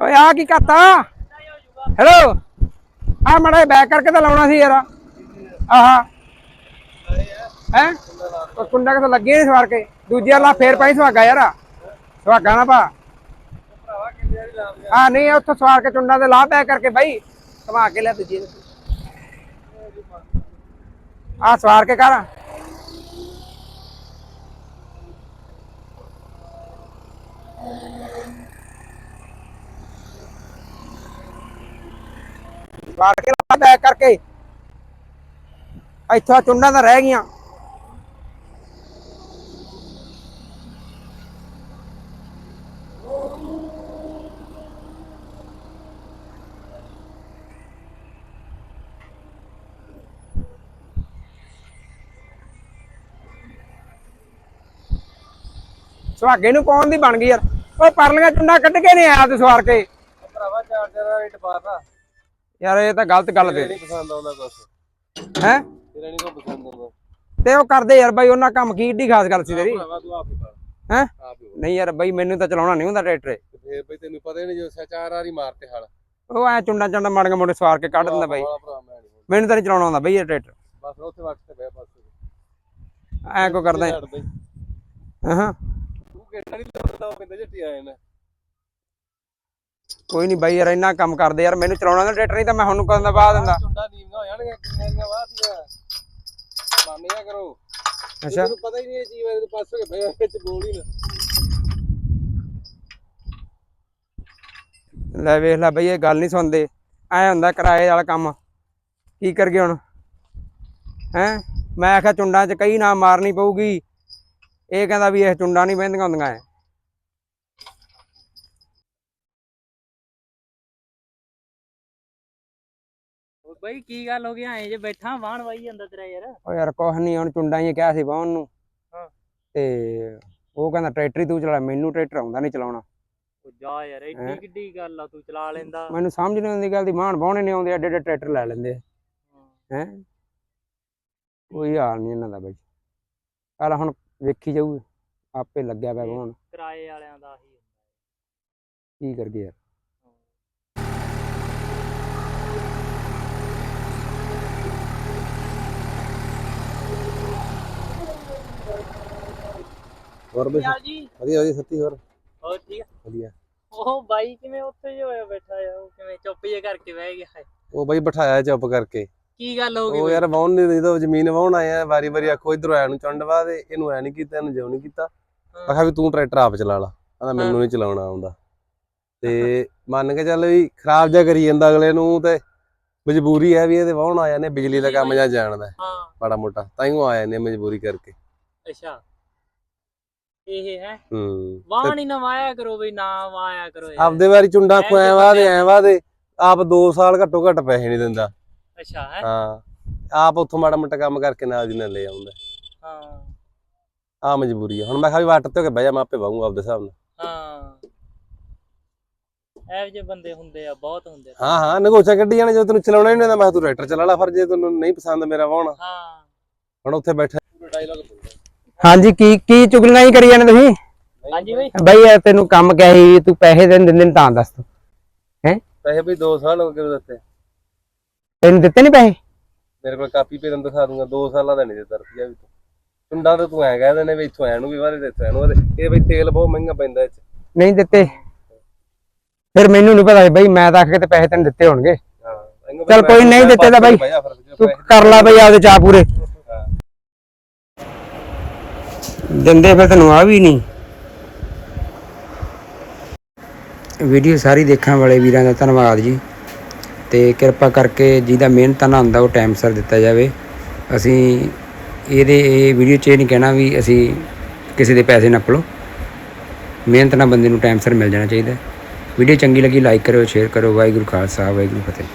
ਓਏ ਆ ਕੀ ਕਰਤਾ? ਹੈਲੋ ਆ ਮੜਾ ਬੈਕ ਕਰਕੇ ਤਾਂ ਲਾਉਣਾ ਸੀ ਯਾਰ। ਆਹਾ। ਹੈ? ਉਹ ਕੁੰਡਾ ਕਿਥੋਂ ਲੱਗੇ ਨਹੀਂ ਸਵਾਰ ਕੇ? ਦੂਜੀ ਵਾਲਾ ਫੇਰ ਪਾਈ ਸੁਹਾਗਾ ਯਾਰ। ਸੁਹਾਗਾ ਨਾ ਪਾ ਆ ਨਹੀਂ, ਉੱਥੋਂ ਸਵਾਰ ਕੇ ਚੁੰਡਾ ਤੇ ਲਾ ਪੈ ਕਰਕੇ ਬਾਈ। ਘਮਾ ਕੇ ਲੈ ਦੂਜੀ ਆ ਸਵਾਰ ਕੇ ਕਰ ਸਵਾਰ ਕੇ ਲਾ ਬੈਕ ਕਰਕੇ ਇੱਥੋਂ ਚੁੰਡਾਂ ਤਾਂ ਰਹਿ ਗਈਆਂ। ਸੁਹਾਗੇ ਨੂੰ ਪਾਉਣ ਦੀ ਬਣ ਗਈ ਯਾਰ। ਉਹ ਪਰਲੀਆਂ ਚੁੰਡਾ ਕੱਢ ਕੇ ਨਹੀਂ ਆਇਆ ਤੂੰ ਸਵਾਰ ਕੇ। ਭਰਾਵਾ, ਚਾਰਜਰ ਦਾ ਰੇਟ ਪਾਤਾ ਯਾਰ ਇਹ ਤਾਂ ਗਲਤ ਗੱਲ ਤੇ ਨਹੀਂ ਪਸੰਦ ਆਉਂਦਾ ਕੁਛ। ਹੈ? ਤੇਰਾ ਨਹੀਂ ਕੋ ਪਸੰਦ ਆਉਂਦਾ। ਤੇ ਉਹ ਕਰਦੇ ਯਾਰ ਬਾਈ ਉਹਨਾਂ ਕੰਮ ਕੀ ਏਡੀ ਖਾਸ ਗੱਲ ਸੀ ਤੇਰੀ? ਹੀ ਨਹੀਂ ਯਾਰ ਬਾਈ ਮੈਨੂੰ ਤਾਂ ਚਲਾਉਣਾ ਨਹੀਂ ਹੁੰਦਾ ਟਰੈਕਟਰ। ਫੇਰ ਬਈ ਤੈਨੂੰ ਪਤਾ ਨਹੀਂ ਜੋ ਚਾਰ ਵਾਰੀ ਮਾਰਤੇ ਹਲ। ਉਹ ਐ ਚੁੰਡਾ ਚੁੰਡਾ ਮਾੜੀਆਂ ਮੋਟੇ ਸਵਾਰ ਕੇ ਕੱਢ ਦਿੰਦਾ ਬਾਈ। ਮੈਨੂੰ ਤਾਂ ਨਹੀਂ ਚਲਾਉਣਾ ਆਉਂਦਾ ਬਾਈ ਇਹ ਟਰੈਕਟਰ। ਬਸ ਉੱਥੇ ਵਕਤ ਤੇ ਬਹਿ ਬਸ। ਐ ਕੋ ਕਰਦਾ ਹਾਂ? ਤੂੰ ਕਿਹੜਾ ਨਹੀਂ ਲੜਦਾ ਪਿੰਡ ਜੱਟੀ ਆਏ ਨੇ ਕੋਈ ਨਹੀਂ ਬਾਈ ਯਾਰ ਇੰਨਾ ਕੰਮ ਕਰਦੇ ਯਾਰ ਮੈਨੂੰ ਚਲਾਉਣਾ ਦਾ ਟਰੈਕਟਰ ਨਹੀਂ ਤਾਂ ਮੈਂ ਹੁਣ ਕਦੋਂ ਦਾ ਬਾਹ ਦਿੰਦਾ। ਚੁੰਡਾ ਨੀਵੀਆਂ ਹੋ ਜਾਣਗੀਆਂ ਕਿੰਨੇ ਦੀਆਂ ਵਾਹਦੀਆਂ ਮੰਨਿਆ ਕਰੋ। ਅੱਛਾ। ਤੈਨੂੰ ਪਤਾ ਹੀ ਨਹੀਂ ਇਹ ਚੀਜ਼ ਬਾਰੇ ਤੂੰ ਪਾਸੇ ਬਈ ਵਿੱਚ ਬੋਲ ਹੀ ਨਾ। ਲੈ ਵੇਖ ਲੈ ਬਈ ਇਹ ਗੱਲ ਨਹੀਂ ਸੁਣਦੇ। ਐ ਹੁੰਦਾ ਕਿਰਾਏ ਵਾਲਾ ਕੰਮ। ਕੀ ਕਰ ਗਏ ਹੁਣ? ਹੈ? ਮੈਂ ਆਖਿਆ ਚੁੰਡਾਂ 'ਚ ਕਈ ਨਾ ਮਾਰਨੀ ਪਊਗੀ। ਇਹ ਕਹਿੰਦਾ ਵੀ ਇਹ ਚੁੰਡਾਂ ਨਹੀਂ ਬਹਿੰਦੀਆਂ ਹੁੰਦੀਆਂ ਐ। ਬਈ ਕੀ ਗੱਲ ਹੋ ਗਈ? ਐ ਜੇ ਬੈਠਾ ਵਾਹਣ ਵਾਈ ਜਾਂਦਾ ਤੇਰਾ ਯਾਰ। ਉਹ ਯਾਰ ਕੁਛ ਨਹੀਂ ਹੁਣ ਚੁੰਡਾਂ ਹੀ ਕਿਹਾ ਸੀ ਬਾਹਨ ਨੂੰ। ਹਾਂ। ਤੇ ਉਹ ਕਹਿੰਦਾ ਟਰੈਕਟਰ ਹੀ ਤੂੰ ਚਲਾ ਮੈਨੂੰ ਟਰੈਕਟਰ ਆਉਂਦਾ ਨਹੀਂ ਚਲਾਉਣਾ। ਉਹ ਜਾ ਯਾਰ ਹੈਂ? ਐਡੀ ਕਿੱਡੀ ਗੱਲ ਆ ਤੂੰ ਚਲਾ ਲੈਂਦਾ। ਮੈਨੂੰ ਸਮਝ ਨਹੀਂ ਆਉਂਦੀ ਗੱਲ ਦੀ ਮਾਣ ਬਾਹਣੇ ਨਹੀਂ ਆਉਂਦੇ ਐਡੇ ਐਡੇ ਟਰੈਕਟਰ ਲੈ ਲੈਂਦੇ। ਹੈ। ਕੋਈ ਹਾਲ ਨਹੀਂ ਇਹਨਾਂ ਦਾ ਬਈ। ਚੱਲ ਹੁਣ ਵੇਖੀ ਜਾਊ ਆਪੇ ਲੱਗਿਆ ਪਿਆ ਬਾਹਣ ਕਿਰਾਏ ਵਾਲਿਆਂ ਦਾ ਹੀ ਕੀ ਕਰ ਗਏ ਯਾਰ? ਹੋਰ ਬਈ ਯਾਰ ਜੀ? ਵਧੀਆ ਵਧੀਆ ਸੱਤੀ ਹੋਰ। ਹੋਰ ਠੀਕ ਆ ਵਧੀਆ। ਉਹ ਬਾਈ ਕਿਵੇਂ ਉੱਥੇ ਜਿਹਾ ਹੋਇਆ ਬੈਠਾ ਆ? ਉਹ ਕਿਵੇਂ ਚੁੱਪ ਜਿਹਾ ਕਰਕੇ ਬਹਿ ਗਿਆ ਹੈ? ਉਹ ਬਈ ਬਿਠਾਇਆ ਚੁੱਪ ਕਰਕੇ। ਕੀ ਗੱਲ ਹੋ ਗਈ ਉਹ? ਯਾਰ ਵਾਉਣ ਨਹੀਂ ਦਿੰਦਾ ਉਹ ਜ਼ਮੀਨ ਵਾਉਣ ਆਇਆ ਵਾਰੀ ਵਾਰੀ ਆਖੋ ਇਧਰੋਂ ਆਇਆ ਨੂੰ ਚੰਡਵਾ ਦੇ ਇਹਨੂੰ ਐ ਨਹੀਂ ਕੀਤਾ ਇਹਨੂੰ ਜਿਉ ਨਹੀਂ ਕੀਤਾ। ਹਾਂ। ਆਖਾ ਵੀ ਤੂੰ ਟਰੈਕਟਰ ਆਪ ਚਲਾ ਲਾ ਕਹਿੰਦਾ ਮੈਨੂੰ ਨਹੀਂ ਚਲਾਉਣਾ ਆਉਂਦਾ। ਤੇ ਮੰਨ ਕੇ ਚੱਲ ਵੀ ਖਰਾਬ ਜਿਹਾ ਕਰੀ ਜਾਂਦਾ ਅਗਲੇ ਨੂੰ ਤੇ ਮਜਬੂਰੀ ਹੈ ਵੀ ਇਹਦੇ ਵਾਉਣ ਆਇਆ ਨੇ ਬਿਜਲੀ ਦਾ ਕੰਮ ਜਾਂ ਜਾਣਦਾ ਹੈ, ਹਾਂ। ਮਾੜਾ ਮੋਟਾ। ਤਾਂ ਹੀ ਉਹ ਆਇਆ ਨੇ ਮਜਬੂਰੀ ਕਰਕੇ। ਅੱਛਾ। ਇਹ ਹੈ। ਹੂੰ। ਵਾਹ ਨਹੀਂ ਨਾ ਵਾਇਆ ਕਰੋ ਬਈ ਨਾ ਵਾਇਆ ਕਰੋ ਯਾਰ ਆਪਦੇ ਵਾਰੀ ਚੁੰਡਾ ਐਂ ਖੋਇਆ ਤੇ ਵਾ ਦੇ ਬੰਦੇ- ਐ ਵਾ ਦੇ ਆਪ 2 ਸਾਲ ਘੱਟੋ ਘੱਟ ਪੈਸੇ ਨਹੀਂ ਦਿੰਦਾ। ਅੱਛਾ ਹੈ? ਹਾਂ। ਆਪ ਉੱਥੋਂ ਮਾੜਾ ਮੋਟਾ ਕੰਮ ਕਰਕੇ ਨਾਲ ਦੀ ਨਾਲ ਲੈ ਆਉਂਦਾ। ਹਾਂ। ਆ ਮਜਬੂਰੀ ਹੈ ਹੁਣ ਮੈਂ ਕਿਹਾ ਵੀ ਵੱਟ ਤੇ ਹੋ ਕੇ ਬਹਿ ਜਾ ਮੈਂ ਆਪੇ ਆਪਦੇ ਹਿਸਾਬ ਨਾਲ। ਹਾਂ। ਇਹੋ ਜਿਹੇ ਬੰਦੇ ਹੁੰਦੇ ਆ ਬਹੁਤ ਹੁੰਦੇ ਆ। ਹਾਂ ਹਾਂ। ਨਗੋਚਾ ਕੱਢੀ ਜਾਣਾ ਜਦੋਂ ਤੈਨੂੰ ਚਲਾਉਣਾ ਨਹੀਂ ਆਉਂਦਾ ਮੈਂ ਤੂੰ ਟਰੈਕਟਰ ਚਲਾ ਲਾ ਫਿਰ ਜੇ ਤੈਨੂੰ ਨਹੀਂ ਪਸੰਦ ਮੇਰਾ ਵਾਹਣਾ। ਹਾਂ। ਹੁਣ ਉੱਥੇ ਬੈਠਾ ਪੂਰਾ ਡਾਇਲੌਗ ਹਾਂਜੀ ਕੀ ਕੀ ਚੁਗਲੀਆਂ ਹੀ ਕਰੀ ਜਾਂਦੇ ਤੁਸੀਂ? ਹਾਂਜੀ ਬਈ। ਬਈ ਯਾਰ ਤੈਨੂੰ ਕੰਮ ਕਿਹਾ ਸੀ ਤੂੰ ਪੈਸੇ ਦੇ ਦਿੰਦੇ ਨੇ ਤਾਂ ਦੱਸ ਤੂੰ। ਹੈ? ਪੈਸੇ ਵੀ 2 ਸਾਲ ਹੋ ਗਏ ਦਿੱਤੇ। ਤੈਨੂੰ ਦਿੱਤੇ ਨਹੀਂ ਪੈਸੇ? ਮੇਰੇ ਕੋਲ ਕਾਪੀ ਪੇ ਤੈਨੂੰ ਦਿਖਾ ਦੂੰਗਾ 2 ਸਾਲਾਂ ਦਾ ਨਹੀਂ ਦਿੱਤਾ ਰੁਪਿਆ ਵੀ ਤੂੰ। ਚੁੰਡਾ ਤੇ ਤੂੰ ਐ ਕਹਿ ਦਿੰਦੇ ਵੀ ਇੱਥੋਂ ਐ ਨੂੰ ਵੀ ਵਾਰੇ ਦਿੱਤੇ ਇਹਨੂੰ ਵਾਰੇ। ਇਹ ਬਈ ਤੇਲ ਬਹੁਤ ਮਹਿੰਗਾ ਪੈਂਦਾ ਇਹ ਚ। ਨਹੀਂ ਦਿੱਤੇ। ਫਿਰ ਮੈਨੂੰ ਨਹੀਂ ਪਤਾ ਸੀ ਬਈ ਮੈਂ ਤਾਂ ਆਖ ਕੇ ਤੇ ਪੈਸੇ ਤੈਨੂੰ ਦਿੱਤੇ ਹੋਣਗੇ। ਹਾਂ ਚੱਲ ਬਈ ਕੋਈ ਨਹੀਂ ਦਿੱਤੇ ਤਾਂ ਬਈ। ਤੂੰ ਕਰ ਲੈ ਬਈ ਆਪਦੇ ਚਾਹ ਪੂਰੇ ਹਾਂ। ਦਿੰਦੇ ਫਿਰ ਤੈਨੂੰ ਆ ਵੀ ਨਹੀਂ। ਵੀਡੀਓ ਸਾਰੀ ਦੇਖਣ ਵਾਲੇ ਵੀਰਾਂ ਦਾ ਧੰਨਵਾਦ ਜੀ। ਤੇ ਕਿਰਪਾ ਕਰਕੇ ਜਿਹਦਾ ਮਿਹਨਤ ਨਾ ਹੁੰਦਾ, ਉਹ ਟਾਈਮ ਸਿਰ ਦਿੱਤਾ ਜਾਵੇ। ਅਸੀਂ ਇਹਦੇ, ਇਹ ਵੀਡੀਓ 'ਚ ਇਹ ਨਹੀਂ ਕਹਿਣਾ ਵੀ ਅਸੀਂ ਕਿਸੇ ਦੇ ਪੈਸੇ ਨੱਪ ਲਓ ਮਿਹਨਤ ਨਾਲ ਬੰਦੇ ਨੂੰ ਟਾਈਮ ਸਿਰ ਮਿਲ ਜਾਣਾ ਚਾਹੀਦਾ। ਵੀਡੀਓ ਚੰਗੀ ਲੱਗੀ ਲਾਈਕ ਕਰਿਓ ਸ਼ੇਅਰ ਕਰੋ ਵਾਹਿਗੁਰੂ ਖਾਲਸਾ, ਵਾਹਿਗੁਰੂ ਫਤਿਹ।